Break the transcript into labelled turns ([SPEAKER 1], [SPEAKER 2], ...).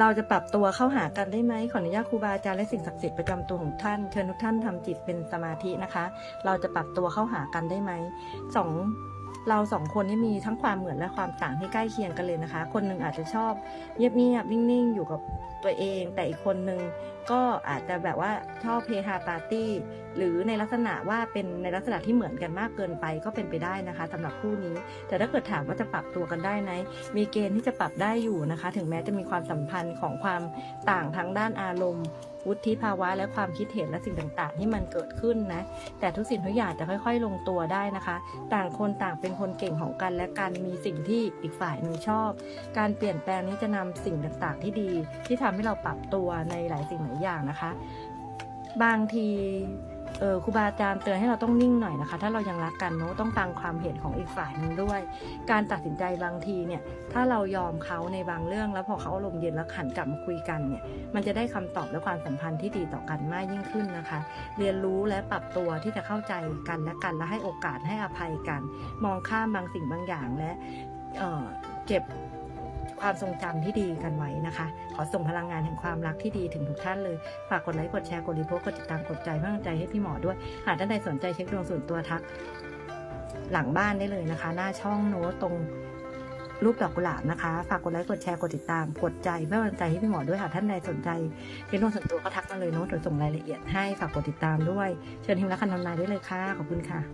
[SPEAKER 1] เราจะปรับตัวเข้าหากันได้ไหมขออนุญาตครูบาอาจารย์และสิ่งศักดิ์สิทธิ์ประจำตัวของท่านเชิญทุกท่านทำจิตเป็นสมาธินะคะ เราจะปรับตัวเข้าหากันได้ไหมสอง เราสองคนนี่มีทั้งความเหมือนและความต่างที่ใกล้เคียงกันเลยนะคะ คนหนึ่งอาจจะชอบเงียบๆนิ่งๆ อยู่กับตัวเอง แต่อีกคนหนึ่งก็อาจจะแบบว่าชอบเพฮาปาร์ตี้หรือในลักษณะว่าเป็นในลักษณะที่เหมือนกันมากเกินไปก็เป็นไปได้นะคะสำหรับคู่นี้ แต่ถ้าเกิดถามว่าจะปรับตัวกันได้ไหมมีเกณฑ์ที่จะปรับได้อยู่นะคะ ถึงแม้จะมีความสัมพันธ์ของความต่างทางด้านอารมณ์ วุฒิภาวะและความคิดเห็นและสิ่งต่างๆ ที่มันเกิดขึ้นนะ แต่ทุกสิ่งทุกอย่างจะค่อยๆ ลงตัวได้นะคะ ต่างคนต่างเป็นคนเก่งของกัน และกันมีสิ่งที่อีกฝ่ายหนึ่งชอบ การเปลี่ยนแปลงนี้จะนำสิ่งต่างๆ ที่ดี ที่ทำให้เราปรับตัวในหลายสิ่งหลายอย่างนะคะ บางที เออครูบาอาจารย์เตือนให้เราต้องนิ่งหน่อยนะคะ ถ้าเรายังรักกันเนอะต้องฟังความเห็นของอีกฝ่ายหนึ่งด้วย การตัดสินใจบางทีเนี่ย ถ้าเรายอมเขาในบางเรื่องแล้วพอเขาอารมณ์เย็นแล้วหันกลับมาคุยกันเนี่ย มันจะได้คำตอบและความสัมพันธ์ที่ดีต่อกันมากยิ่งขึ้นนะคะ เรียนรู้และปรับตัวที่จะเข้าใจกันและกันและให้โอกาสให้อภัยกัน มองข้ามบางสิ่งบางอย่างและเออเก็บ ความทรงจำที่ดีกันไว้นะคะ ขอส่งพลังงานแห่งความรักที่ดีถึงทุกท่านเลย ฝากกดไลค์ กดแชร์ กดรีโพสต์ กดติดตาม กดใจเพื่อกำลังใจให้พี่หมอด้วย หากท่านใดสนใจเช็คดวงส่วนตัวทัก หลังบ้านได้เลยนะคะ หน้าช่องโน้ตตรงรูปดอกกุหลาบนะคะ ฝากกดไลค์ กดแชร์ กดติดตาม กดใจเพื่อกำลังใจให้พี่หมอด้วย หากท่านใดสนใจเช็คดวงส่วนตัวก็ทักมาเลยโน้ตเดี๋ยวส่งรายละเอียดให้ ฝากกดติดตามด้วย เชิญทีมและคันนำนายได้เลยค่ะ ขอบคุณค่ะ